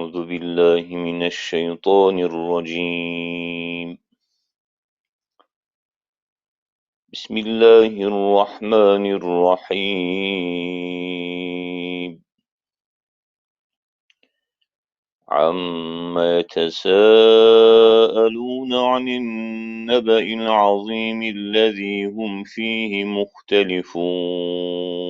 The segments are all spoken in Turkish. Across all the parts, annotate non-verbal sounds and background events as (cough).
أعوذ بالله من الشيطان الرجيم. بسم الله الرحمن الرحيم. عم يتساءلون عن النبأ العظيم الذي هم فيه مختلفون.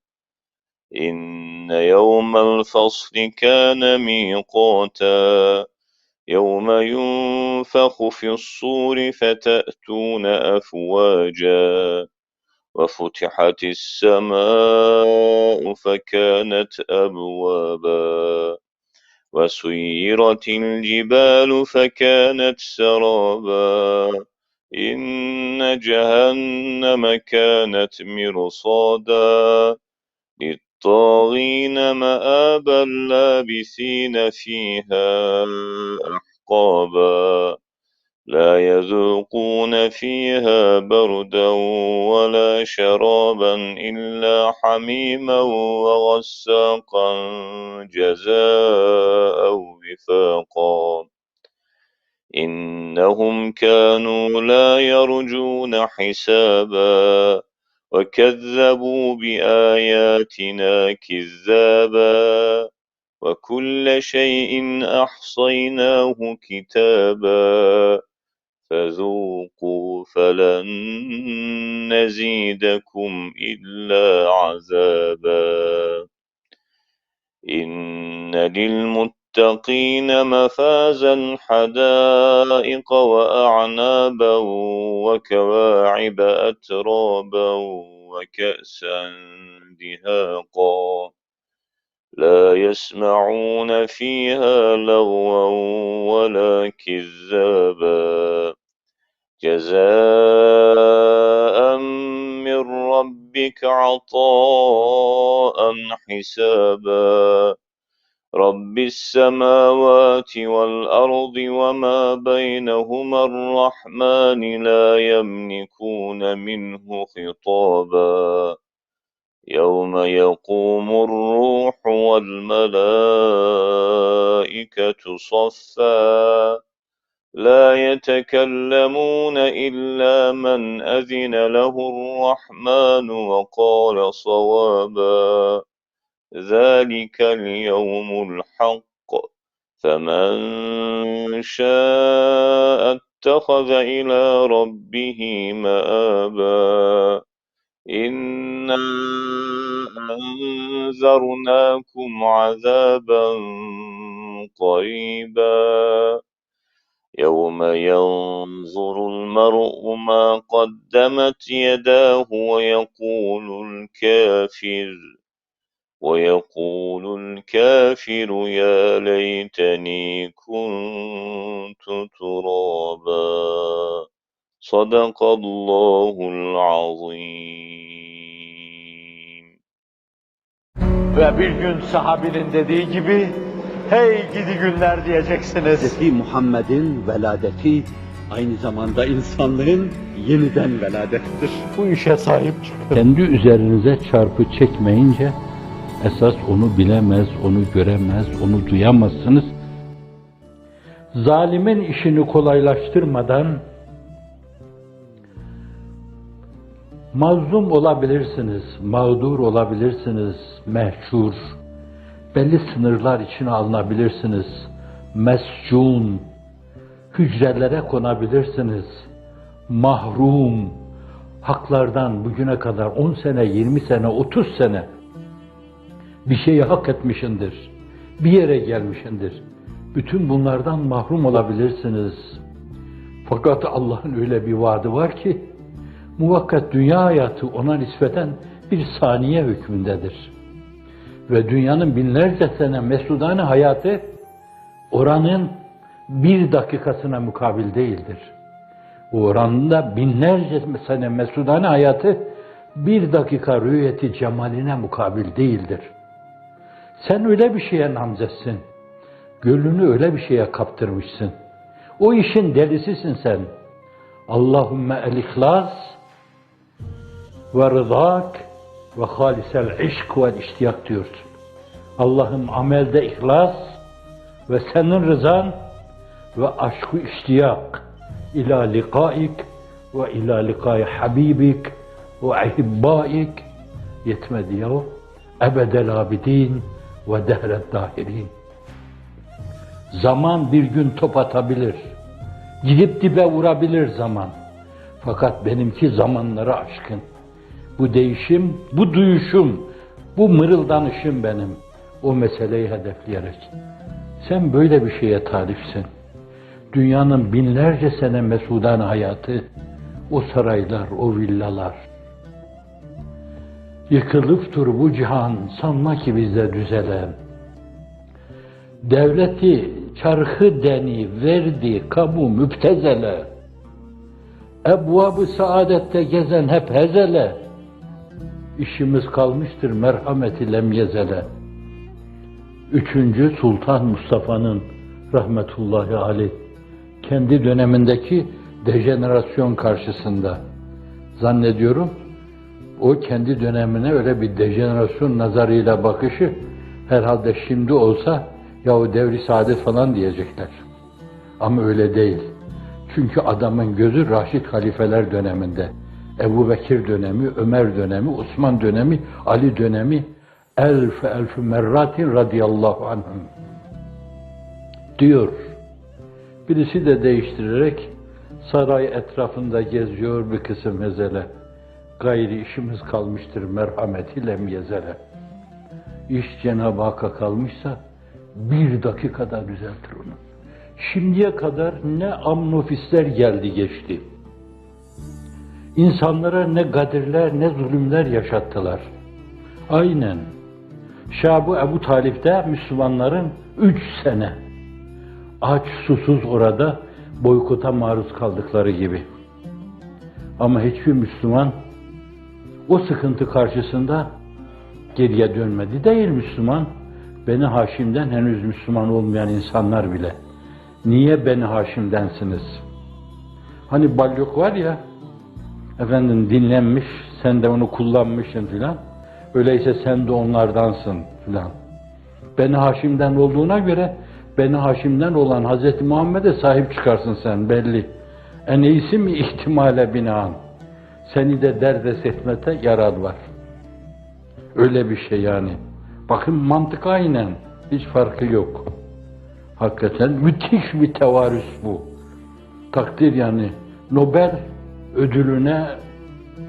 إن يوم الفصل كان ميقاتا يوم ينفخ في الصور فتأتون أفواجا وفتحت السماء فكانت أبوابا وسيرت الجبال فكانت سرابا إن جهنم كانت مرصادا للطاغين مآبا لابثين فيها أحقابا. لا يذوقون فيها بردا ولا شرابا إلا حميما وغساقا جزاء وفاقا. إنهم كانوا لا يرجون حسابا. وكذبوا بآياتنا كذابا وكل شيء أحصيناه كتابا فذوقوا فلن نزيدكم إلا عذابا إن للمتقين مفازا حدائق وأعنابا وكواعب أترابا وكأسا دهاقا. لا يسمعون فيها لغوا ولا كذابا. جزاء من ربك عطاء حسابا. رب السماوات والأرض وما بينهما الرحمن لا يملكون منه خطابا يوم يقوم الروح والملائكة صفا لا يتكلمون إلا من أذن له الرحمن وقال صوابا ذلك اليوم الحق فمن شاء اتخذ إلى ربه مآبا إنا أنذرناكم عذابا قريبا يوم ينظر المرء ما قدمت يداه ويقول الكافر ويقول الكافر يا ليتني كنت ترابا صدق الله العظيم Ve bir gün sahabinin dediği gibi, hey gidi günler diyeceksiniz. Hz. Muhammed'in veladeti aynı zamanda insanlığın yeniden veladettir. Bu işe sahip çıkın. kendi üzerinize çarpı çekmeyince esas onu bilemez, onu göremez, onu duyamazsınız. Zalimin işini kolaylaştırmadan mazlum olabilirsiniz, mağdur olabilirsiniz, mehcur, belli sınırlar içine alınabilirsiniz. mescun, hücrelere konabilirsiniz. Mahrum, haklardan bugüne kadar 10 sene, 20 sene, 30 sene bir şeyi hak etmişindir. Bir yere gelmişindir. Bütün bunlardan mahrum olabilirsiniz. Fakat Allah'ın öyle bir vaadi var ki, muvakkat dünya hayatı ona nispeten bir saniye hükmündedir. Ve dünyanın binlerce sene mesudane hayatı oranın bir dakikasına mukabil değildir. O oranında binlerce sene mesudane hayatı bir dakika rüyeti cemaline mukabil değildir. Sen öyle bir şeye namzetsin. Gönlünü öyle bir şeye kaptırmışsın. O işin delisisin sen. Allahümme el ihlas ve rızak ve halisel işk ve iştiyak diyorsun. Allah'ım amelde ihlas ve senin rızan ve aşkı iştiyak ila likaik ve ila likai habibik ve ahibbaik yetmedi ya ebedel abidin ve dehret dahirin. Zaman bir gün top atabilir. Gidip dibe vurabilir zaman. Fakat benimki zamanları aşkın. Bu değişim, bu duyuşum, bu mırıldanışım benim. O meseleyi hedefleyerek. Sen böyle bir şeye talipsin. Dünyanın binlerce sene mesudan hayatı, o saraylar, o villalar. Yıkılıptır bu cihan, sanma ki bizde düzelen. Devleti çarkı deni verdi kamu müptezele. Ebvabı saadette gezen hep hezele. İşimiz kalmıştır merhameti lemyezele. Üçüncü Sultan Mustafa'nın rahmetullahi aleyh kendi dönemindeki dejenerasyon karşısında zannediyorum o kendi dönemine öyle bir dejenerasyon nazarıyla bakışı herhalde şimdi olsa ya o devri saadet falan diyecekler. Ama öyle değil. Çünkü adamın gözü Raşid halifeler döneminde. Ebu Bekir dönemi, Ömer dönemi, Osman dönemi, Ali dönemi, elf elf merratin radıyallahu anhum diyor. Birisi de değiştirerek saray etrafında geziyor bir kısım hezele. Gayri işimiz kalmıştır merhametiyle miyezele. İş Cenab-ı Hakk'a kalmışsa bir dakikada düzeltir onu. Şimdiye kadar ne amnofisler geldi geçti. İnsanlara ne gadirler ne zulümler yaşattılar. Aynen. Şabu Ebu Talip'te Müslümanların üç sene aç susuz orada boykota maruz kaldıkları gibi. Ama hiçbir Müslüman o sıkıntı karşısında geriye dönmedi. Değil Müslüman. Beni Haşim'den henüz Müslüman olmayan insanlar bile. Niye Beni Haşim'densiniz? Hani balyok var ya, efendim dinlenmiş, sen de onu kullanmışsın filan. Öyleyse sen de onlardansın filan. Beni Haşim'den olduğuna göre Beni Haşim'den olan Hz. Muhammed'e sahip çıkarsın sen belli. En iyisi mi ihtimale binaen? Seni de derdest etmete yarar var. Öyle bir şey yani. Bakın mantık aynen. Hiç farkı yok. Hakikaten müthiş bir tevarüs bu. Takdir yani. Nobel ödülüne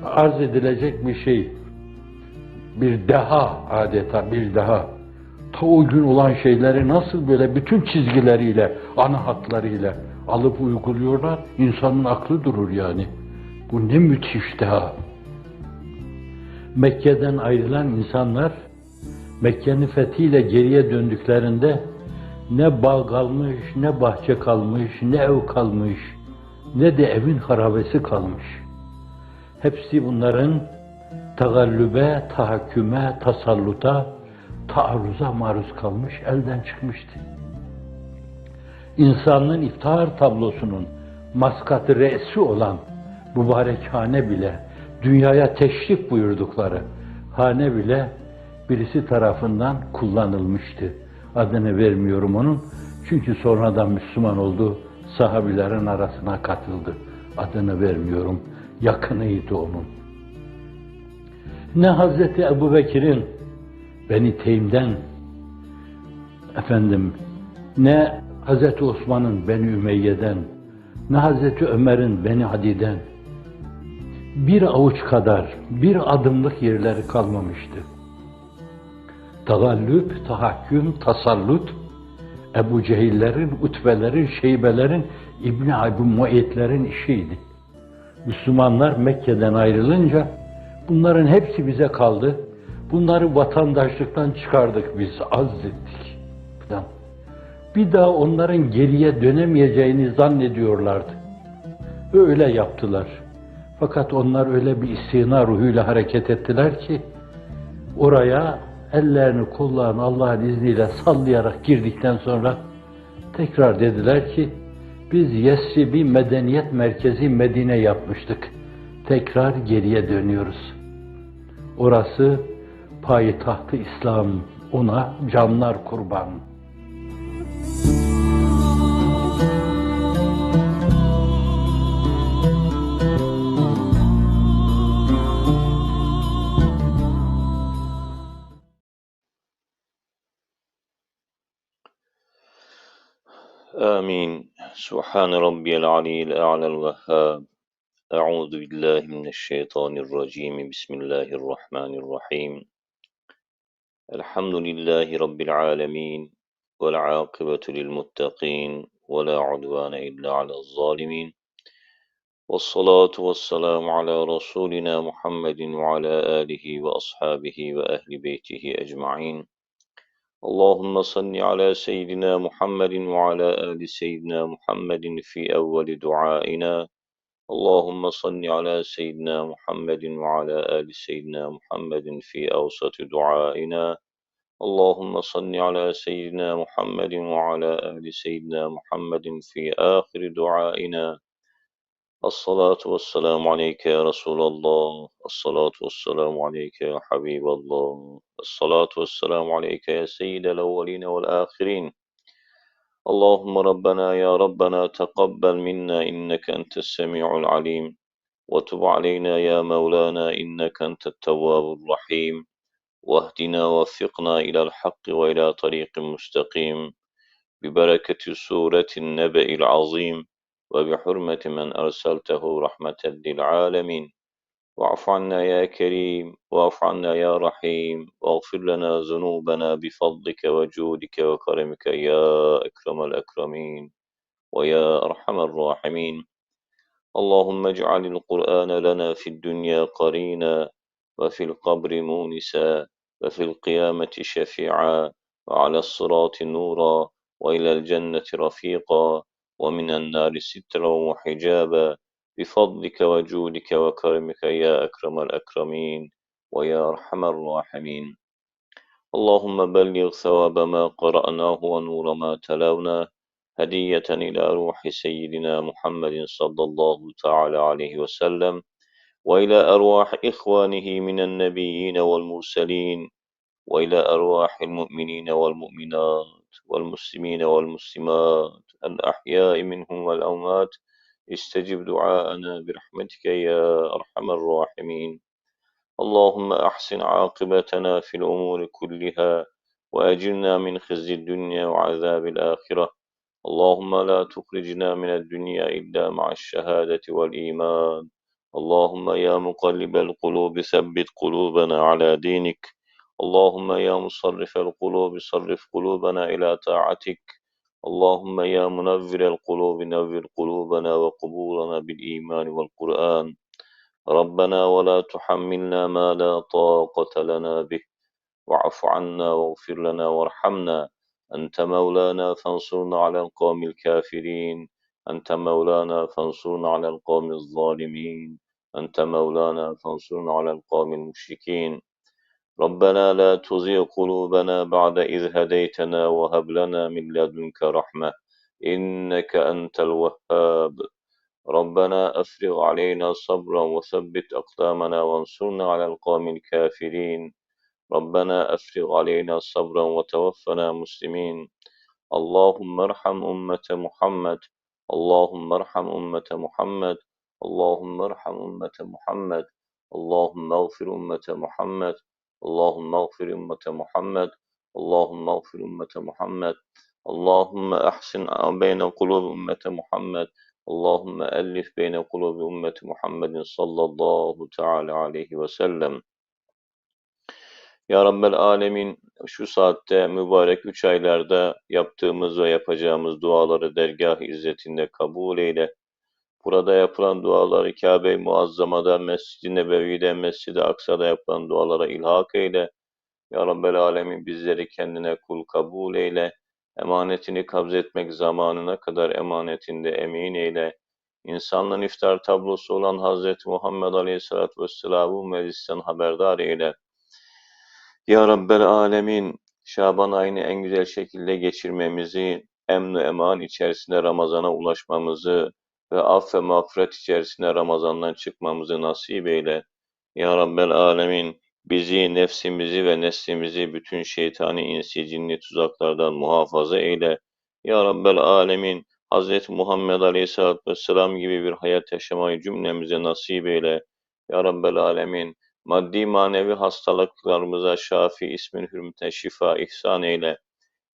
arz edilecek bir şey. Bir deha adeta bir daha. Ta o gün olan şeyleri nasıl böyle bütün çizgileriyle, ana hatlarıyla alıp uyguluyorlar. İnsanın aklı durur yani. Bu ne müthiş deha. Mekke'den ayrılan insanlar Mekke'nin fethiyle geriye döndüklerinde ne bağ kalmış, ne bahçe kalmış, ne ev kalmış, ne de evin harabesi kalmış. Hepsi bunların tagallübe, tahakküme, tasalluta, taarruza maruz kalmış, elden çıkmıştı. İnsanın iftihar tablosunun maskatı re'si olan mübarekhane bile, dünyaya teşrif buyurdukları hane bile birisi tarafından kullanılmıştı. Adını vermiyorum onun. Çünkü sonradan Müslüman oldu, sahabilerin arasına katıldı. Adını vermiyorum. Yakınıydı onun. Ne Hazreti Ebu Bekir'in Beni Teym'den efendim ne Hz. Osman'ın Beni Ümeyye'den, ne Hz. Ömer'in Beni Adi'den bir avuç kadar, bir adımlık yerleri kalmamıştı. Tagallüp, tahakküm, tasallut, Ebu Cehillerin, Utbelerin, Şeybelerin, İbni Abi Muayitlerin işiydi. Müslümanlar Mekke'den ayrılınca bunların hepsi bize kaldı. Bunları vatandaşlıktan çıkardık biz, azzettik falan. Bir daha onların geriye dönemeyeceğini zannediyorlardı. Öyle yaptılar. Fakat onlar öyle bir istina ruhuyla hareket ettiler ki oraya ellerini kollarını Allah'ın izniyle sallayarak girdikten sonra tekrar dediler ki biz Yesrib'i medeniyet merkezi Medine yapmıştık. Tekrar geriye dönüyoruz. Orası payitahtı İslam, ona canlar kurban. سبحان ربي العلي الأعلى الوهاب. أعوذ بالله من الشيطان الرجيم. بسم الله الرحمن الرحيم. الحمد لله رب العالمين والعاقبة للمتقين ولا عدوان إلا على الظالمين. والصلاة والسلام على رسولنا محمد وعلى آله وأصحابه وأهل بيته أجمعين. اللهم صل على سيدنا محمد وعلى آل سيدنا محمد في أول دعائنا. اللهم صل على سيدنا محمد وعلى آل سيدنا محمد في أوسط دعائنا. اللهم صل على سيدنا محمد وعلى آل سيدنا محمد في آخر دعائنا. الصلاة والسلام عليك يا رسول الله. الصلاة والسلام عليك يا حبيب الله. الصلاة والسلام عليك يا سيد الأولين والآخرين. اللهم ربنا يا ربنا تقبل منا إنك أنت السميع العليم. وتب علينا يا مولانا إنك أنت التواب الرحيم. واهدنا وفقنا إلى الحق وإلى طريق مستقيم. ببركة سورة النبأ العظيم. وبحرمة من أرسلته رحمة للعالمين. واعف عنا يا كريم واعف عنا يا رحيم واغفر لنا ذنوبنا بفضلك وجودك وكرمك يا أكرم الأكرمين ويا أرحم الراحمين. اللهم اجعل القرآن لنا في الدنيا قرينا وفي القبر مونسا وفي القيامة شفيعا وعلى الصراط نورا وإلى الجنة رفيقا. ومن النار سترا وحجابا بفضلك وجودك وكرمك يا أكرم الأكرمين ويا أرحم الراحمين. اللهم بلغ ثواب ما قرأناه ونور ما تلوناه هدية إلى روح سيدنا محمد صلى الله تعالى عليه وسلم وإلى أرواح إخوانه من النبيين والمرسلين وإلى أرواح المؤمنين والمؤمنات. والمسلمين والمسلمات الأحياء منهم والأموات. استجب دعاءنا برحمتك يا أرحم الراحمين. اللهم أحسن عاقبتنا في الأمور كلها وأجرنا من خزي الدنيا وعذاب الآخرة. اللهم لا تخرجنا من الدنيا إلا مع الشهادة والإيمان. اللهم يا مقلب القلوب ثبت قلوبنا على دينك. اللهم يا مصرف القلوب صرف قلوبنا إلى طاعتك. اللهم يا منور القلوب نور قلوبنا وقبورنا بالإيمان والقرآن. ربنا ولا تحملنا ما لا طاقة لنا به. واعف عنا واغفر لنا وارحمنا. أنت مولانا فانصرنا على القوم الكافرين. أنت مولانا فانصرنا على القوم الظالمين. أنت مولانا فانصرنا على القوم المشركين. ربنا لا تزغ قلوبنا بعد إذ هديتنا وهب لنا من لدنك رحمة إنك أنت الوهاب. ربنا أفرغ علينا صبرا وثبت أقدامنا وانصرنا على القوم الكافرين. ربنا أفرغ علينا صبرا وتوفنا مسلمين. اللهم ارحم أمة محمد. اللهم ارحم أمة محمد. اللهم ارحم أمة محمد. اللهم اغفر أمة محمد. Allahümme gfir ümmete Muhammed. Allahümme gfir ümmete Muhammed. Allahümme ahsin beyne kulub ümmete Muhammed. Allahümme ellif beyne kulub ümmeti Muhammedin sallallahu teala aleyhi ve sellem. Ya Rabbel Alemin şu saatte mübarek üç aylarda yaptığımız ve yapacağımız duaları dergah izzetinde kabul eyle. Burada yapılan duaları Kabe-i Muazzama'da, Mescid-i Nebevi'de, Mescid-i Aksa'da yapılan dualara ilhak eyle. Ya Rabbel Alemin bizleri kendine kul kabul eyle. Emanetini kabz etmek zamanına kadar emanetinde emin eyle. İnsanlığın iftar tablosu olan Hazreti Muhammed Aleyhisselatü Vesselam'ı meclisten haberdar eyle. Ya Rabbel Alemin, Şaban ayını en güzel şekilde geçirmemizi, emn eman içerisinde Ramazan'a ulaşmamızı ve aff ve mağfiret içerisinde Ramazan'dan çıkmamızı nasip eyle. Ya Rabbel Alemin, bizi, nefsimizi ve neslimizi bütün şeytani, insi, cinni tuzaklardan muhafaza eyle. Ya Rabbel Alemin, Hz. Muhammed Aleyhisselatü Vesselam gibi bir hayat yaşamayı cümlemize nasip eyle. Ya Rabbel Alemin, maddi manevi hastalıklarımıza şafi ismin hürmetine şifa ihsan eyle.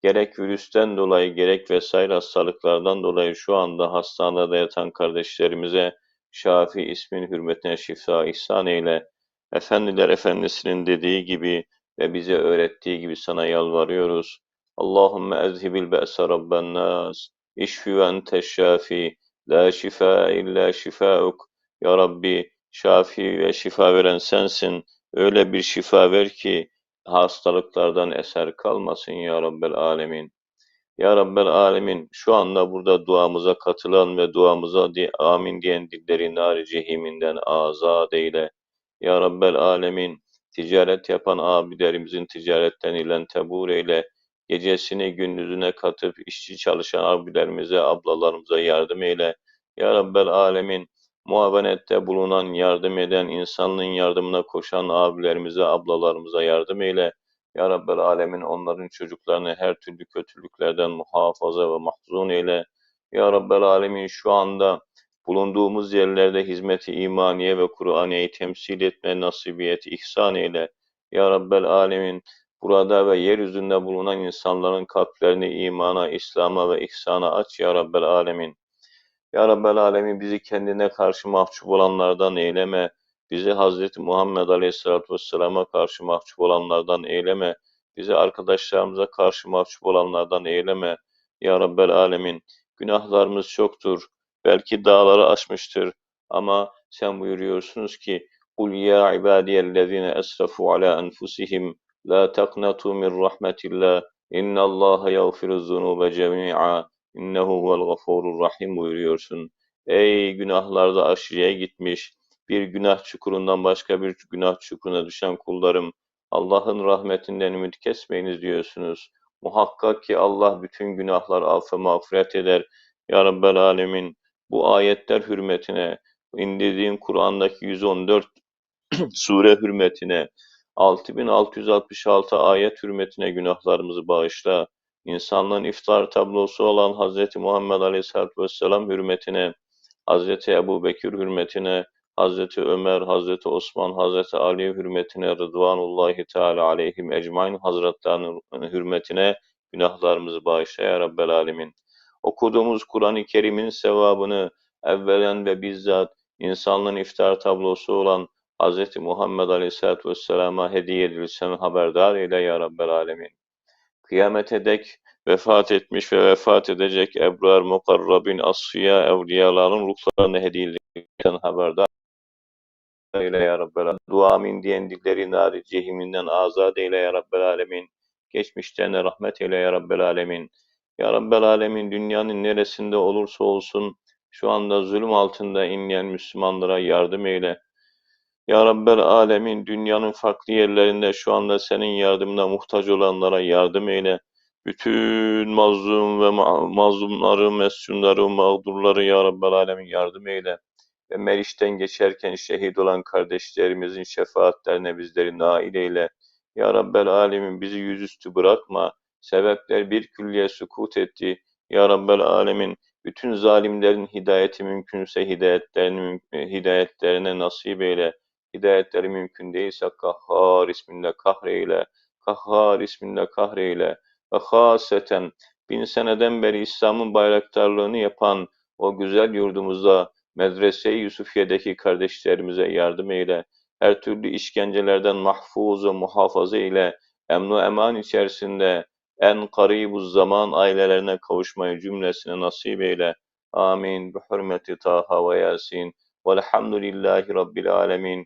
Gerek virüsten dolayı gerek vesaire hastalıklardan dolayı şu anda hastanede yatan kardeşlerimize şafi ismin hürmetine şifa ihsan eyle. Efendiler Efendisi'nin dediği gibi ve bize öğrettiği gibi sana yalvarıyoruz. Allahümme ezhibil be'se rabben nas, işfi ve enteş şafi, la şifa illa şifauk. Ya Rabbi, şafi ve şifa veren sensin. Öyle bir şifa ver ki hastalıklardan eser kalmasın ya Rabbel Alemin. Ya Rabbel Alemin şu anda burada duamıza katılan ve duamıza di amin diyen dilleri nar cehiminden azat eyle. Ya Rabbel Alemin ticaret yapan abilerimizin ticaretleriyle tebur eyle. Gecesini gündüzüne katıp işçi çalışan abilerimize, ablalarımıza yardım eyle. Ya Rabbel Alemin muavenette bulunan, yardım eden, insanlığın yardımına koşan abilerimize, ablalarımıza yardım eyle. Ya Rabbel Alemin onların çocuklarını her türlü kötülüklerden muhafaza ve mahzun eyle. Ya Rabbel Alemin şu anda bulunduğumuz yerlerde hizmeti imaniye ve Kur'aniyeyi temsil etme nasibiyeti ihsan eyle. Ya Rabbel Alemin burada ve yeryüzünde bulunan insanların kalplerini imana, İslam'a ve ihsana aç ya Rabbel Alemin. Ya Rabbel Alemin bizi kendine karşı mahcup olanlardan eyleme. Bizi Hazreti Muhammed Aleyhisselatü Vesselam'a karşı mahcup olanlardan eyleme. Bizi arkadaşlarımıza karşı mahcup olanlardan eyleme. Ya Rabbel Alemin günahlarımız çoktur. Belki dağları aşmıştır. Ama sen buyuruyorsunuz ki قُلْ يَا عِبَادِيَ الَّذِينَ أَسْرَفُوا عَلَى أَنفُسِهِمْ لَا تَقْنَطُوا مِنْ رَحْمَةِ اللّٰهِ اِنَّ اللّٰهَ يَغْفِرُ الذُّنُوبَ جَمِيعًا İnnehu huvel gafurur rahim buyuruyorsun. Ey günahlarda aşırıya gitmiş, bir günah çukurundan başka bir günah çukuruna düşen kullarım, Allah'ın rahmetinden ümit kesmeyiniz diyorsunuz. Muhakkak ki Allah bütün günahlar affı mağfiret eder. Ya Rabbel Alemin bu ayetler hürmetine, indirdiğin Kur'an'daki 114 (clears throat) sure hürmetine, 6666 ayet hürmetine günahlarımızı bağışla. İnsanlığın iftar tablosu olan Hz. Muhammed Aleyhisselatü Vesselam hürmetine, Hz. Ebu Bekir hürmetine, Hz. Ömer, Hz. Osman, Hz. Ali hürmetine, Rıdvanullahi Teala aleyhim ecmain hazretlerinin hürmetine günahlarımızı bağışla ya Rabbel Alemin. Okuduğumuz Kur'an-ı Kerim'in sevabını evvelen ve bizzat insanlığın iftar tablosu olan Hz. Muhammed Aleyhisselatü Vesselam'a hediye edilsen haberdar eyle ya Rabbel Alemin. Kıyamete dek vefat etmiş ve vefat edecek ebrar, mukarrabin, asfiya, evliyaların ruhlarını hediye edilsen haberdar eyle ya Rabbel Alemin. Duamin diyen dilleri nari cehiminden azat eyle ya Rabbel Alemin. Geçmişlerine rahmet eyle ya Rabbel Alemin. Ya Rabbel Alemin dünyanın neresinde olursa olsun şu anda zulüm altında inleyen Müslümanlara yardım eyle. Ya Rabbel Alemin dünyanın farklı yerlerinde şu anda senin yardımına muhtaç olanlara yardım eyle. Bütün mazlum ve ma mazlumları, mescunları, mağdurları Ya Rabbel Alemin yardım eyle. Ve Meriç'ten geçerken şehit olan kardeşlerimizin şefaatlerine bizleri nail eyle. Ya Rabbel Alemin bizi yüzüstü bırakma. Sebepler bir külliye sukut etti. Ya Rabbel Alemin bütün zalimlerin hidayeti mümkünse hidayetlerini, hidayetlerine nasip eyle. Hidayetleri mümkün değilse Kahhar isminle kahreyle. Kahhar isminle kahreyle. Ve haseten bin seneden beri İslam'ın bayraktarlığını yapan o güzel yurdumuzda Medrese-i Yusufiye'deki kardeşlerimize yardım eyle. Her türlü işkencelerden mahfuz ve muhafaza ile emnu eman içerisinde en karibuz zaman ailelerine kavuşmayı cümlesine nasip eyle. Amin. Bi hürmeti Taha ve Yasin. Velhamdülillahi Rabbil alemin.